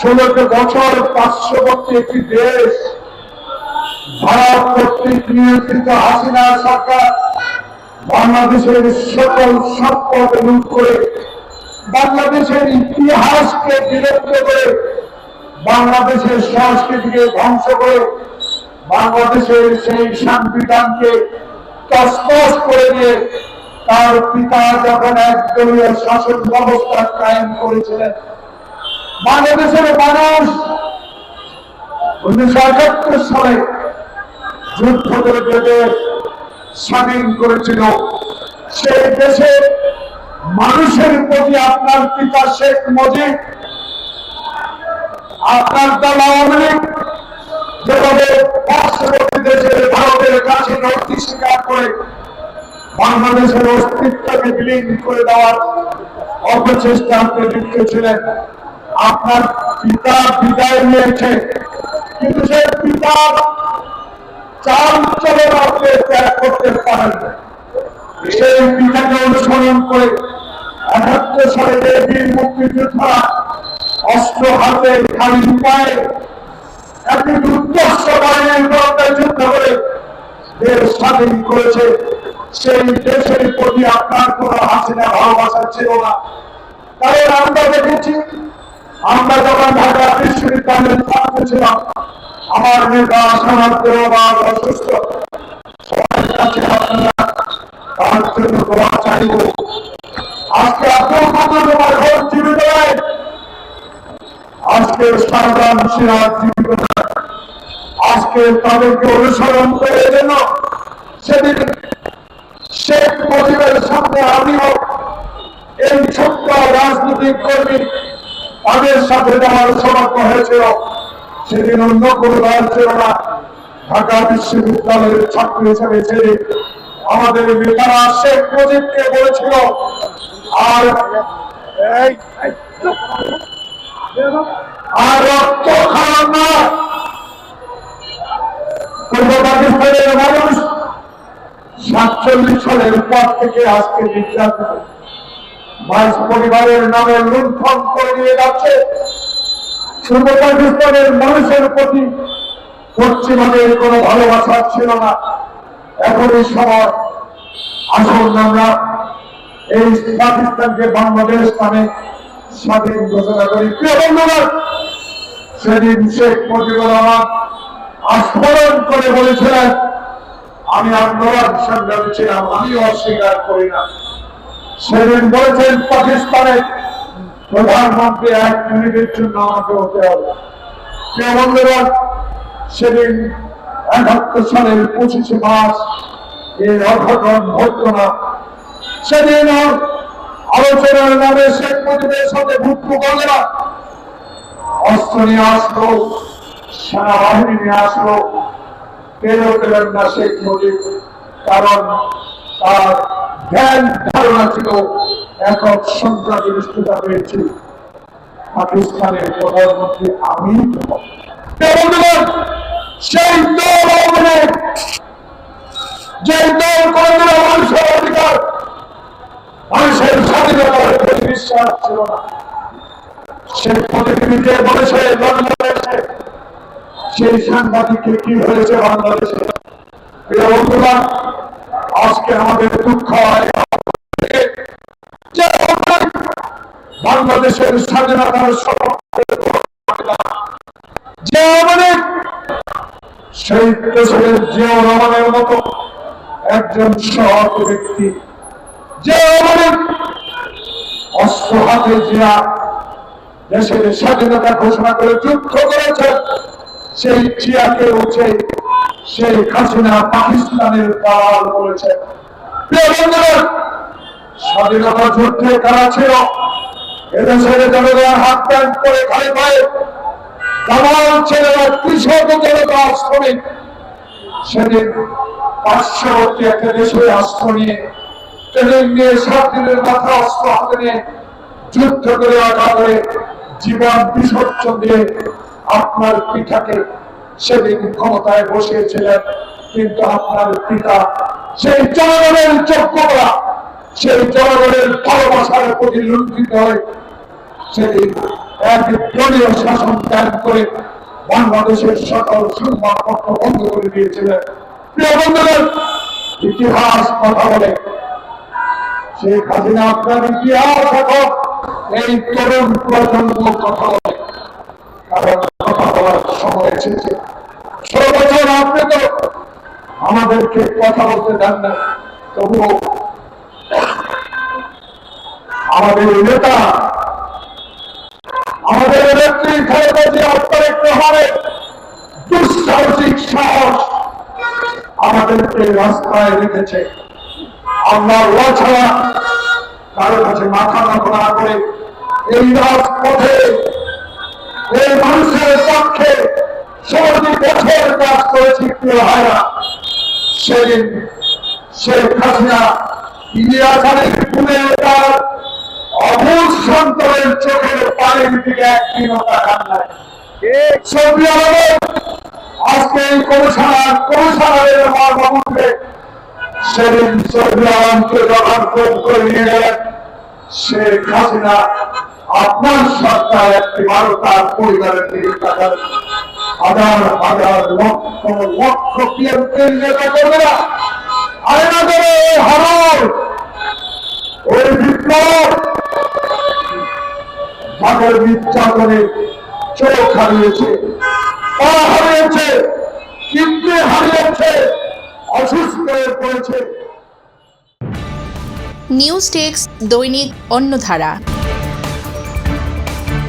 ষোলোটি বছর পার্শ্ববর্তী একটি দেশ, ভারত কর্তৃক নিয়ন্ত্রিত হাসিনা সরকার বাংলাদেশের সকল সম্পদ লুট করে বাংলাদেশের ইতিহাসকে বিলুপ্ত করে বাংলাদেশের সংস্কৃতিকে ধ্বংস করে বাংলাদেশের সেই সংবিধানকে তসতস করে দিয়ে তার পিতা যখন একদলীয় শাসন ব্যবস্থা কায়েম করেছিলেন বাংলাদেশের মানুষ উনিশশো একাত্তর সালে যুদ্ধ করে দেশ স্বাধীন করেছিল, সেই দেশে মানুষের প্রতি আপনার পিতা শেখ মুজিব, আপনার দল আওয়ামী লীগ, যেভাবে পার্শ্ববর্তী দেশের ভারতের কাছে নথি স্বীকার করে বাংলাদেশের অস্তিত্বকে বিলীন করে দেওয়ার অপচেষ্টা আপনি আপনার পিতা বিদায় নিয়েছে। কিন্তু সে পিতার চাল চলন আপনি ত্যাগ করতে পারেন। সেই পিতাকে অনুসরণ করে একাত্তর সালে যে বীর মুক্তিযোদ্ধা অস্ত্র হাতে খালি পায়ে একটি দুর্দর্শ বাহিনীর বিরুদ্ধে যুদ্ধ করে দেশ স্বাধীন করেছে। সেই দেশের প্রতি আপনার কোন হাসিনা ভালোবাসা ছিল না। কারণ আমরা দেখেছি বিশ্ববিদ্যালয়ের ছাত্র ছিলাম আমার নেতা সমাজ দেওয়ার অসুস্থ। সবার কাছে আপনারা তার জন্য দোয়া চাইব। আজকে জীবিত আজকে তাদেরকে অনুসরণ করে যেন সেদিন শেখ মুজিবের সামনে আমিও এই ছোট্ট রাজনৈতিক কর্মী তাদের সাথে যাওয়ার সৌভাগ্য হয়েছিল সেদিন অন্য কোনো দল ছিল না। ঢাকা বিশ্ববিদ্যালয়ের ছাত্র হিসেবে ছেড়ে আমাদের নেতারা শেখ মুজিবকে বলেছিল আর আর রক্ত খাওয়ার না। পূর্ব পাকিস্তানের মানুষ সাতচল্লিশ সালের পর থেকে আজকে নির্যাতন বাইশ পরিবারের নামে লুণ্ঠন করে নিয়ে যাচ্ছে। পূর্ব পাকিস্তানের মানুষের প্রতি পশ্চিমবঙ্গের কোনো ভালোবাসা ছিল না। এখন এই সময় আসুন আমরা এই পাকিস্তানকে বাংলাদেশ নামে স্বাধীন ঘোষণা করি। প্রিয় বন্ধুগণ, সেদিন শেখ মুজিবুর রহমান আস্মরণ করে বলেছিলেন, আমি আন্দোলন সংগ্রামী ছিলাম আমি অস্বীকার করি না। সেদিন বলেছেন পাকিস্তানের প্রধানমন্ত্রী এক মিনিটের জন্য আমাকে হতে হবে। প্রিয় বন্ধুগণ সেদিন একাত্তর সালের পঁচিশে মার্চ এই অঘটন ঘটত না। সেদিন আলোচনার নামে শেখ মুজিবের সাথে ভুক্ত করলে না। অস্ত্র নিয়ে আসলো, সেনাবাহিনী নিয়ে আসলো কেন পেলেন না শেখ মুজিব, কারণ তার জ্ঞান ধারণা ছিল একক সংখ্যাগরিষ্ঠতা পেয়েছি। পাকিস্তানের প্রধানমন্ত্রী আমি সেই দল যে দল কোনদিন মানুষের অধিকার, মানুষের স্বাধীনতার প্রতি বিশ্বাস ছিল না। সে প্রতিনিধিকে বলেছে এসে সেই সাংবাদিককে কি হয়েছে বাংলাদেশে? প্রিয় বন্ধুরা আজকে আমাদের দুঃখ বাংলাদেশের স্বাধীনতার সেই রহমানের মতো একজন সৎ ব্যক্তি। অস্ত্র হাতে জিয়া দেশের স্বাধীনতা ঘোষণা করে যুদ্ধ করেছেন সেই জিয়াকে উঠে সেই হাসিনা পাকিস্তানের দালাল বলেছে। প্রিয় স্বাধীনতা যুদ্ধে কারা ছিল? এদেশের জনগণ হাত প্যান্ট করে খালি পায়ে। ছেলেরা কৃষক জনতা সেদিন পার্শ্ববর্তী একটা নিয়ে, ট্রেনিং নিয়ে, সাত দিনের মাথা অস্ত্র হাতে নিয়ে যুদ্ধ করে আঘা করে জীবন বিসর্জন দিয়ে আপনার পিতাকে সেদিন ক্ষমতায় বসিয়েছিলেন, কিন্তু আপনার পিতা, সেই জনগণের যোগ্যতা, সেই জনগণের ভালোবাসার প্রতি লুণ্ঠিত হয় সেদিন এক দলীয় শাসন ত্যাগ করে বাংলাদেশের সকল সংবাদপত্র বন্ধ করে দিয়েছিলেন। প্রিয় বন্ধুগণ, ইতিহাস কথা বলে, শেখ হাসিনা আপনার ইতিহাস এখন এই তরুণ প্রজন্ম কথা বলে। কারণ কথা বলার সময় এসেছে। আপনি তো আমাদেরকে কথা বলতে দেন না। তবুও আমাদের নেতা, আমাদের নেত্রী খালেদা জিয়া তারেক রহমানের দুঃসাহসিক সাহস আমাদেরকে রাস্তায় রেখেছে। আমরা ল ছাড়া কারও কাছে মাথা নত না করে এই রাজপথে এই মানুষের পক্ষে ষোলোটি বছর কাজ করেছি প্রিয় ভাইরা। সেদিন শেখ হাসিনা ইলিয়াস আলীর খুনে তার অভূত সন্তানের চোখের পানির দিকে করে শেখ হাসিনা আপনার সরকার একটি বারো তার পরিবারের দিকে হাজার হাজার লক্ষ লক্ষ পিএমপির নেতা কর্মীরা আয়না করে হারল ওই বিপ্লব তাদের নির্যাতনে চোখ হারিয়েছে, পা হারিয়েছে, কিডনি হারিয়েছে, অসুস্থ হয়ে পড়েছে। নিউজ টেক্স দৈনিক অন্যধারা